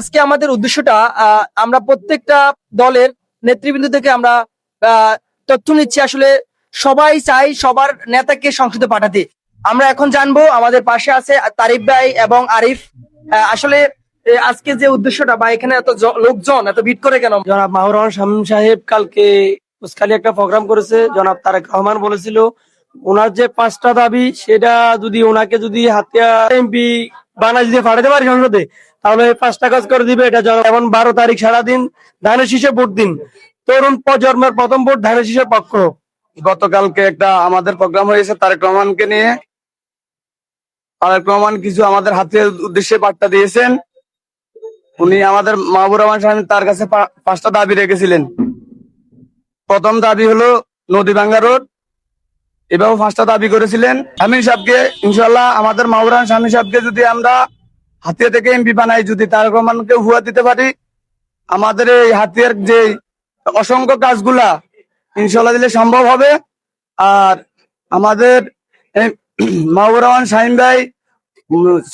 আজকে আমাদের উদ্দেশ্যটা আমরা প্রত্যেকটা দলের নেতৃবৃন্দ থেকে আমরা তথ্য নিচ্ছি। আসলে সবাই চাই সবার নেতাকে সংসদে পাঠাতে। আমরা এখন জানব, আমাদের পাশে আছে তারিফ ভাই এবং আরিফ। আসলে আজকে যে উদ্দেশ্যটা বা এখানে এত লোকজন, এত ভিড় করে কেন? জনাব মাহুর সাহেব কালকে একটা প্রোগ্রাম করেছে। জনাব তারেক রহমান বলেছিল ওনার যে পাঁচটা দাবি, সেটা যদি ওনাকে যদি হাতিয়া এমপি বানা যদি পাঠাতে পারি সংসদে, তাহলে পাঁচটা কাজ করে দিবে। এটা যেমন বারো তারিখ সারাদিন, ধানের শীষে ভোট দিন। তরুণ প্রজন্মের প্রথম ভোট ধানের শীষের পক্ষ। গতকালকে একটা আমাদের প্রোগ্রাম হয়েছে, তারেক রহমানকে নিয়ে। তারেক রহমান কিছু আমাদের হাতে উদ্দেশ্যে বার্তা দিয়েছেন। উনি আমাদের মাহবুর রহমান সাহেব তার কাছে পাঁচটা দাবি রেখেছিলেন। প্রথম দাবি হলো নদী ভাঙ্গা রোড এভাবে পাঁচটা দাবি করেছিলেন। শামীম সাহেবকে ইনশাল্লাহ আমাদের রহমান শামীম সাহেবকে যদি আমরা হাতিয়া থেকে এমপি বানাই, যদি তারেক রহমানকে হুয়া দিতে পারি, আমাদের এই হাতিয়ার যে অসংখ্য কাজগুলা ইনশাল্লাহ দিলে সম্ভব হবে। আর আমাদের এই মাহবুর শাহিন ভাই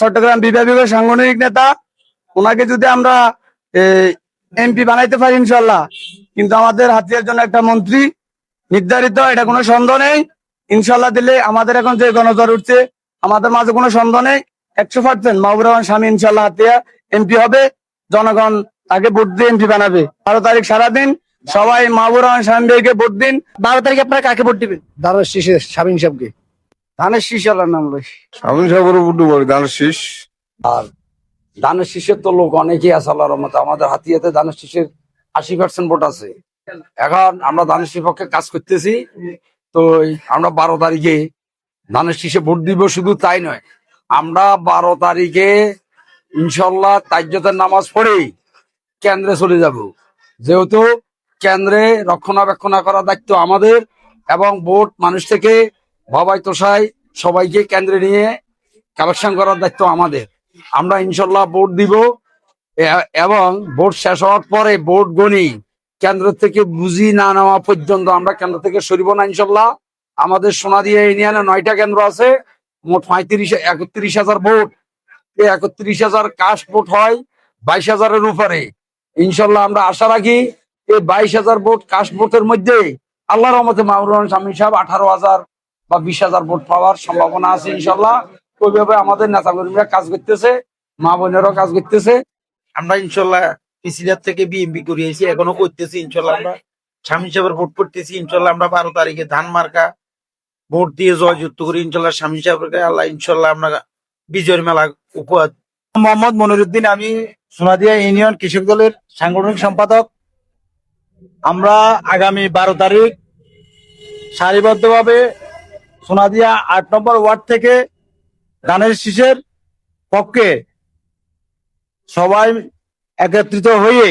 চট্টগ্রাম বিভাগীয় সাংগঠনিক নেতা, ওনাকে যদি আমরা এমপি বানাইতে পারি ইনশাল্লাহ কিন্তু আমাদের হাতিয়ার জন্য একটা মন্ত্রী নির্ধারিত, এটা কোনো সন্দেহ নেই। ইনশাল্লাহ দিলে আমাদের এখন যে গণজোয়ার উঠছে আমাদের মাঝে কোনো সন্দেহ নেই। একশো পার্সেন্ট মাহবুর রহমান স্বামী ইনশাল্লাহ হাতিয়া এমপি হবে। জনগণ তাকে ভোট দিয়ে এমপি বানাবে। বারো তারিখ সারাদিন সবাই মাহবুর রহমান স্বামী ভাইকে ভোট দিন। বারো তারিখে আপনারা কাকে ভোট দিবেন? ধানের শীষে শামীম সাহেবকে। ধানের শীষ আল্লাহর নাম লই স্বামী সাহেবের উপর ডুবো ধানের শীষ। আর ধানের শীষের তো লোক অনেকেই আছে আল্লাহর রহমতে। আমাদের হাতিয়াতে ধানের শীষের আশি পার্সেন্ট ভোট আছে। এখন আমরা ধানের শীষের পক্ষে কাজ করতেছি। তো আমরা বারো তারিখে ধানের শীষে ভোট দিব, শুধু তাই নয়, আমরা বারো তারিখে ইনশাল্লাহ তাজ্যতের নামাজ পড়েই কেন্দ্রে চলে যাব। যেহেতু কেন্দ্রে রক্ষণাবেক্ষণ করার দায়িত্ব আমাদের এবং ভোট মানুষ থেকে, বাবাই তোষাই সবাইকে কেন্দ্রে নিয়ে কালেকশন করার দায়িত্ব আমাদের। আমরা ইনশাল্লাহ ভোট দিব এবং ভোট শেষ হওয়ার পরে ভোট গণি। কেন্দ্র থেকে বুঝি না নেওয়া পর্যন্ত আমরা কেন্দ্র থেকে সরিব না, ইনশাল্লাহ। আমাদের সোনাদিয়া ইউনিয়নে নয়টা কেন্দ্র আছে, মোট পঁয়ত্রিশ, একত্রিশ হাজার ভোট। একত্রিশ হাজার কাস্ট ভোট হয় বাইশ হাজারের উপরে। ইনশাল্লাহ আমরা আশা রাখি এই বাইশ হাজার ভোট কাস্ট ভোটের মধ্যে আল্লাহ রহমতে মাহবুর রহমান স্বামী সাহেব আঠারো হাজার বা বিশ হাজার ভোট পাওয়ার সম্ভাবনা আছে, ইনশাল্লাহ। ওইভাবে আমাদের নেতা কর্মীরা কাজ করতেছে, মা বোনেরাও কাজ করতেছে। আমরা ইনশাল্লাহ পিসিআর থেকে বিএমপি করিয়েছি, এখনও করতেছি ইনশাল্লাহ আমরা। স্বামী সাহেবের ভোট পড়তেছি ইনশাল্লাহ আমরা বারো তারিখে ধান মার্কা ভোট দিয়ে জয়যুক্ত করি, ইনশাল্লাহ স্বামী সাহেবকে আল্লাহ ইনশাল্লাহ আমরা বিজয়ের মেলা উপহার। মোহাম্মদ মনিরুদ্দিন, আমি সোনাদিয়া ইউনিয়ন কৃষক দলের সাংগঠনিক সম্পাদক। আমরা আগামী বারো তারিখ সারিবদ্ধভাবে সোনাদিয়া আট নম্বর ওয়ার্ড থেকে ধানের শীষের পক্ষে সবাই একত্রিত হয়ে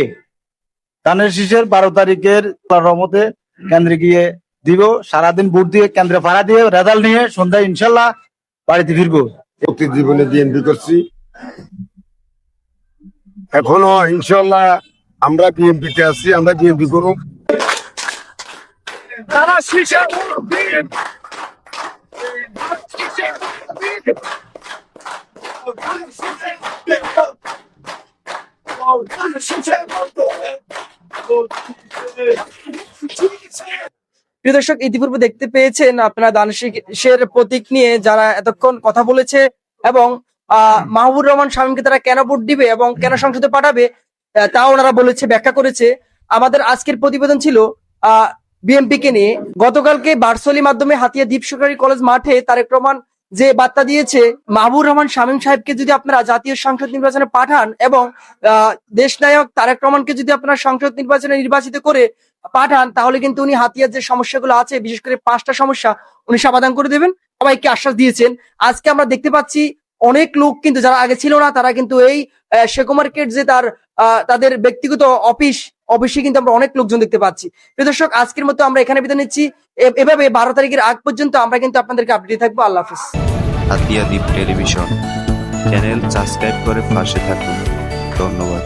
ধানের শীষের বারো তারিখের রমতে কেন্দ্রে গিয়ে দিব। সারাদিন ভোট দিয়ে কেন্দ্রে ভাড়া দিয়ে রেজাল্ট নিয়ে সন্ধ্যায় ইনশাল্লাহ বাড়িতে ফিরবো। প্রতি জীবনে বিএনপি করছি। এখনও ইনশাল্লাহ আমরা বিএনপি তে আছি আমরা বিএনপি করব। প্রিয় দর্শক ইতিপূর্বে দেখতে পেয়েছেন আপনারা দানশীষের প্রতীক নিয়ে যারা এতক্ষণ কথা বলেছে এবং আহ, মাহবুর রহমান শামীমকে তারা কেন ভোট দিবে এবং কেন সংসদে পাঠাবে তা ওনারা বলেছে ব্যাখ্যা করেছে। আমাদের আজকের প্রতিবেদন ছিল আহ বিএনপি কে নিয়ে। গতকালকে ভার্চুয়ালি মাধ্যমে হাতিয়া দ্বীপ সরকারি কলেজ মাঠে তারেক রহমান যে বার্তা দিয়েছে, মাহবুর রহমান শামীম সাহেবকে যদি আপনারা জাতীয় সংসদ নির্বাচনে পাঠান এবং দেশনায়ক তারেক রহমানকে যদি আপনারা সংসদ নির্বাচনে নির্বাচিত করে পাঠান, তাহলে কিন্তু উনি হাতিয়ার যে সমস্যাগুলো আছে, বিশেষ করে পাঁচটা সমস্যা, উনি সমাধান করে দেবেন। সবাইকে আশ্বাস দিয়েছেন। আজকে আমরা দেখতে পাচ্ছি অনেক লোক কিন্তু যারা আগে ছিল না, তারা কিন্তু এই শেকো মার্কেট যে তার তাদের ব্যক্তিগত অফিস, অফিসে কিন্তু আমরা অনেক লোকজন দেখতে পাচ্ছি। দর্শক, আজকের মতো আমরা এখানে বিদায় নিচ্ছি। এভাবে বারো তারিখের আগ পর্যন্ত আমরা কিন্তু আপনাদেরকে আপডেট থাকব। আল্লাহ হাফিজ। টেলিভিশন চ্যানেল সাবস্ক্রাইব করে পাশে থাকুন। ধন্যবাদ।